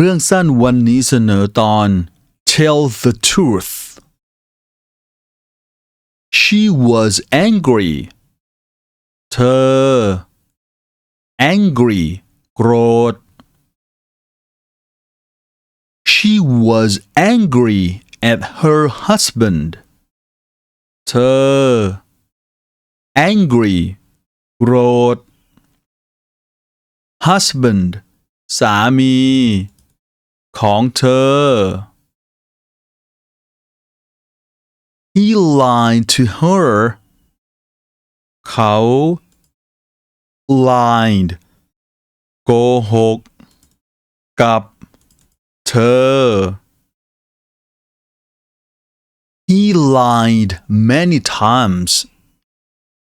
เรื่องสั้นวันนี้เสนอตอน Tell the truth She was angry เธอ angry โกรธ She was angry at her husband เธอ angry โกรธ husband สามี ของเธอ He lied to her เขา lied โกหก กับ เธอ He lied many times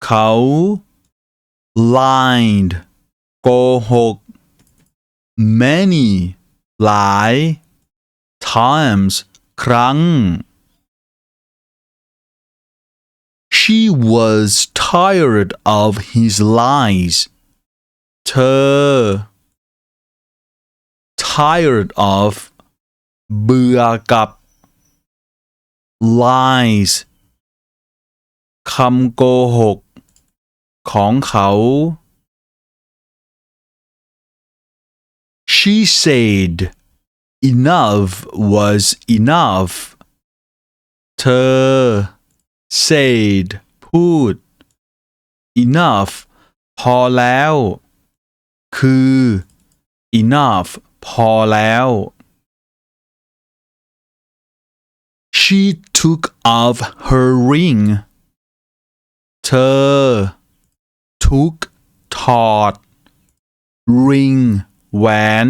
เขา lied โกหก many หลาย times ครั้ง She was tired of his lies เธอ tired of เบื่อกับ lies คำโกหก ของเขา She said enough was enough เธอ said พูด enough พอแล้ว คือ enough พอแล้ว She took off her ring เธอ took ถอด ring แหวน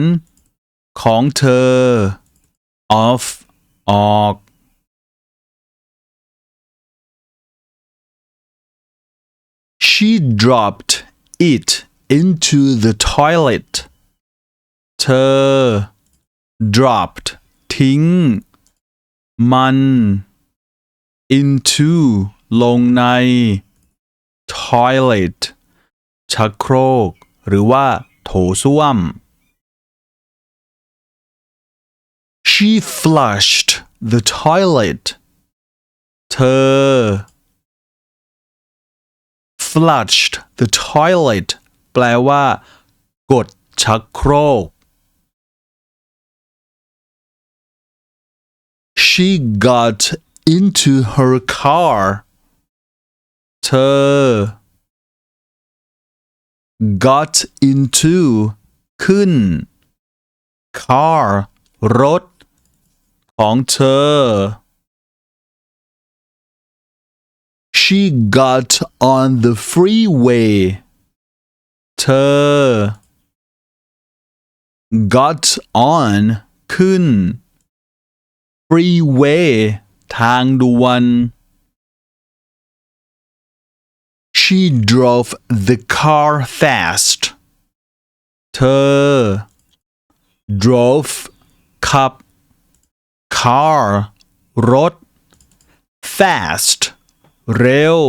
ของเธอ off ออก She dropped it into the toilet เธอ dropped ทิ้ง มัน into ลงใน toilet ชักโครก หรือว่า โถส้วม She flushed the toilet เธอ flushed the toilet แปลว่า กดชักโครก She got into her car เธอ got into ขึ้น car รถ ของเธอ She got on the freeway เธอ got on ขึ้น freeway ทางด่วน She drove the car fast เธอ drove ขับ car รถ fast เร็ว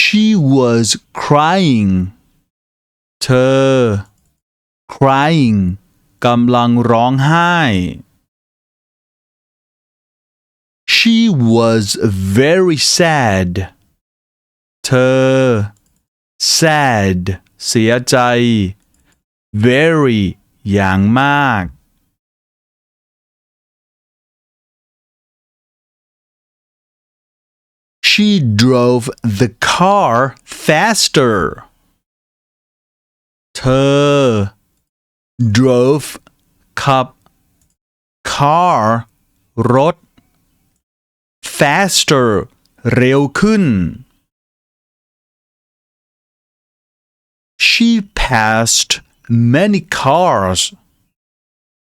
She was crying เธอ crying กำลังร้องไห้ She was very sad เธอ sad เสียใจ very อย่างมาก She drove the car faster เธอ drove ขับ car รถ faster เร็วขึ้น She passed many cars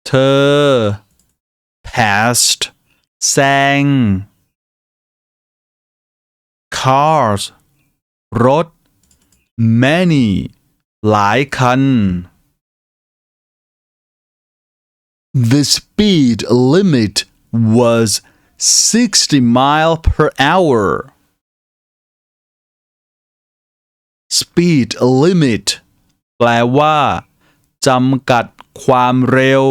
เธอ passed แซง cars รถ many หลายคัน The speed limit was 60 mile per hour. Speed limit แปลว่าจำกัดความเร็ว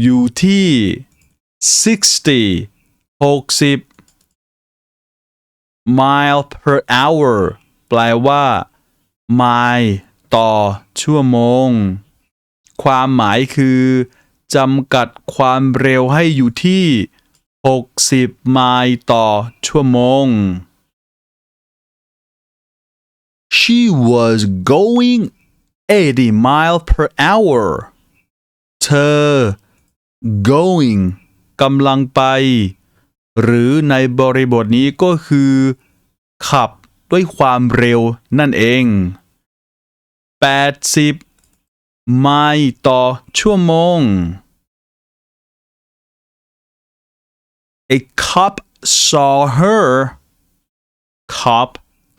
อยู่ที่ 60 60 mile per hour แปลว่าไมล์ต่อชั่วโมง ความหมายคือจำกัดความเร็วให้อยู่ที่ 60 ไมล์ต่อชั่วโมง She was going 80 mile per hour เธอ going กำลังไป หรือในบริบทนี้ก็คือ ขับด้วยความเร็วนั่นเอง 80 ไมล์ต่อชั่วโมง A cop saw her cop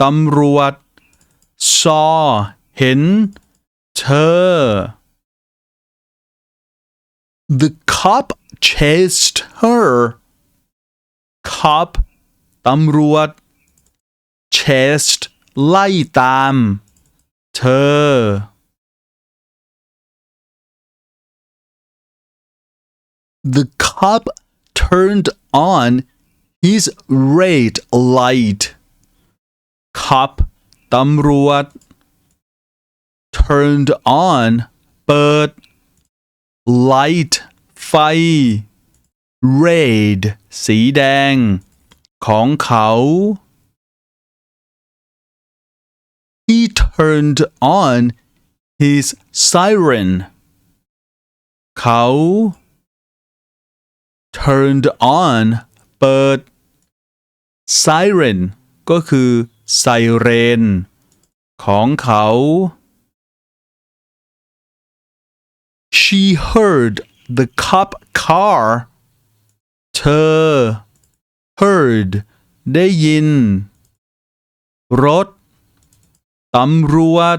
ตำรวจ saw เห็น เธอ The cop chased her cop ตำรวจ chased ไล่ตาม เธอ The cop turned on his red light cop ตำรวจ turned on เปิด light ไฟ red สีแดง ของเขา He turned on his siren เขา turned on เปิด siren ก็คือไซเรน ของเขา She heard the cop car เธอ heard ได้ยิน รถ ตำรวจ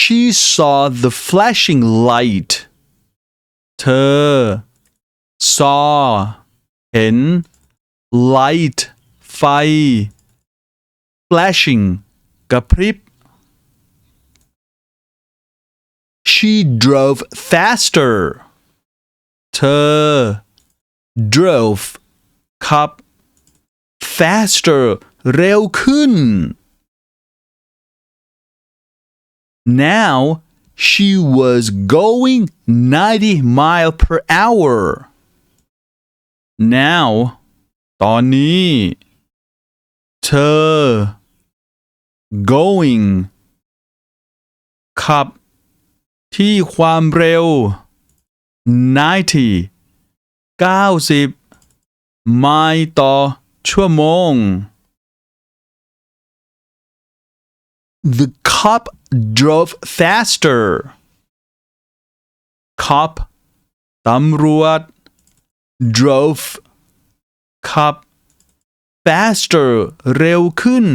She saw the flashing light เธอ saw เห็น light ไฟ flashing กระพริบ She drove faster เธอ drove ขับ faster เร็วขึ้น Now she was going 90 mile per hour now ตอนนี้ เธอ going ขับ ที่ความเร็ว 90 90ไมล์ต่อชั่วโมง The cop drove faster cop ตำรวจ drove ขับ faster เร็วขึ้น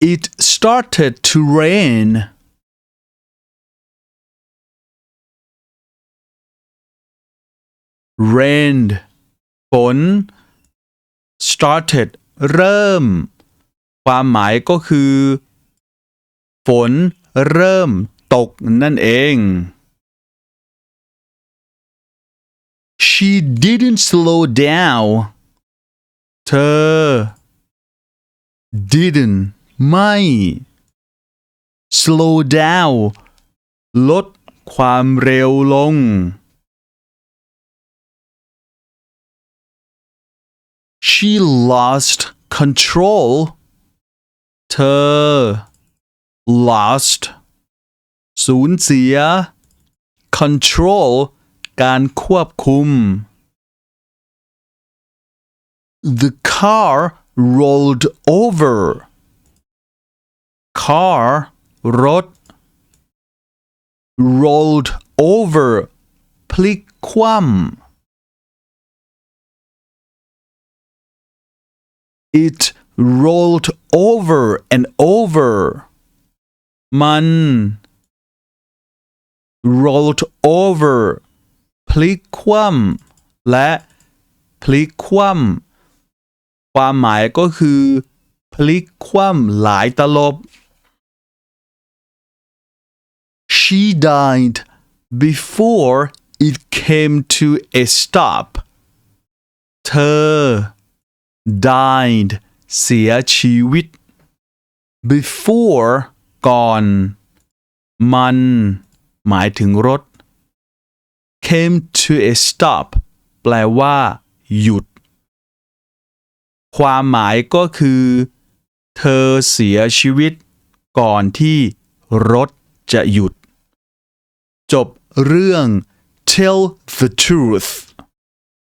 It started to rain. rained ฝน started เริ่ม ความหมายก็คือ ฝนเริ่มตกนั่นเอง She didn't slow down เธอ didn't ไม่ slow down ลดความเร็วลง She lost control เธอ lost สูญเสีย control การควบคุม The car rolled over car รถ rolled over พลิกคว่ำ it rolled over and over มัน rolled over พลิกคว่ำและพลิกคว่ำความหมายก็คือ พลิกคว่ำหลายตลบ She died before it came to a stop เธอ died เสียชีวิต before ก่อน มัน หมายถึงรถ came to a stop แปลว่า หยุด ความหมายก็คือ เธอเสียชีวิต ก่อนที่รถจะหยุด จบเรื่อง tell the truth